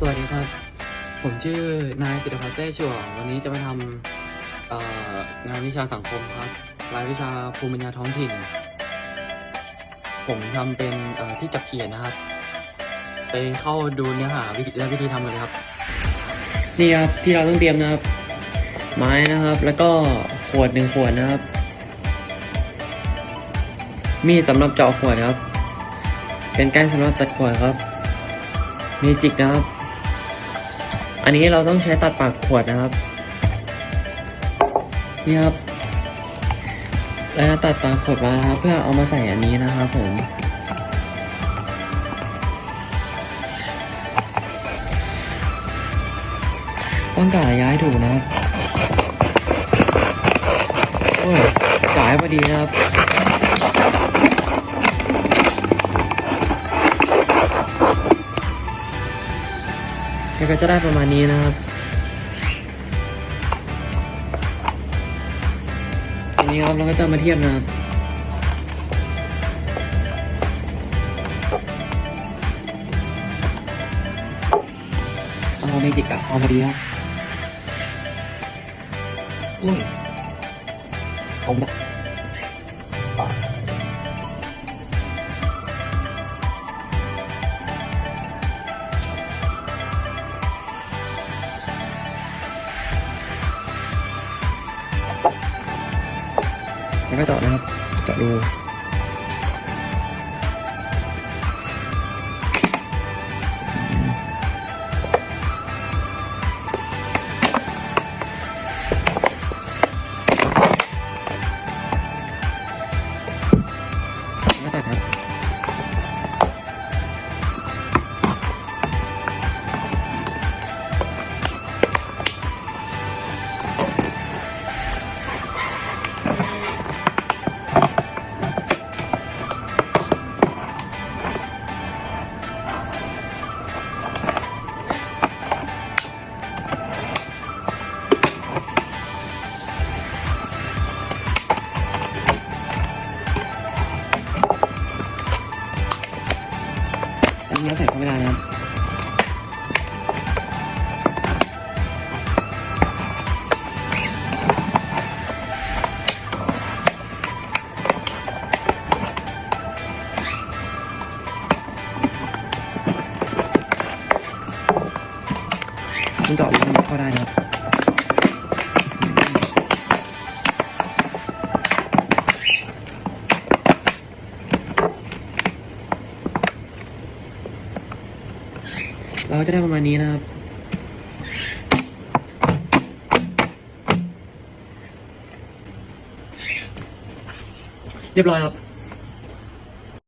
สวัสดีครับ ผมชื่อนายสิทธิพัฒน์แท้ชัววันนี้จะมาทำงานวิชาสังคมครับ รายวิชาภูมิปัญญาท้องถิ่น ผมทำเป็นที่จับเขียนนะครับ ไปเข้าดูเนื้อหาวิธีและวิธีทำกันเลยครับ นี่ครับที่เราต้องเตรียมนะครับ ไม้นะครับ แล้วก็ขวดหนึ่งขวดนะครับ มีดสำหรับเจาะขวดครับ เป็นก้นสำหรับตัดขวดครับมีจิกนะครับ อันนี้เราต้องใช้ตัดปากขวดนะครับ นี่ครับ แล้วตัดปากขวดมาครับ เพื่อเอามาใส่อันนี้นะครับผม ต้องกาย้ายถูกนะครับ โอ้ยกายพอดีนะครับ ก็จะได้ประมาณนี้นะครับทีนี้ครับเราก็จะมาเทียบนะครับเอาไม่จิกอะเอาพอดีครับอืมเอาไแล้วก็เจาะนะครับ เจาะรู อันนี้เราใส่เข้าไปได้นะครับมันเจาะมันเข้าได้นะครับ เราจะได้ประมาณนี้นะครับเรียบร้อยครับ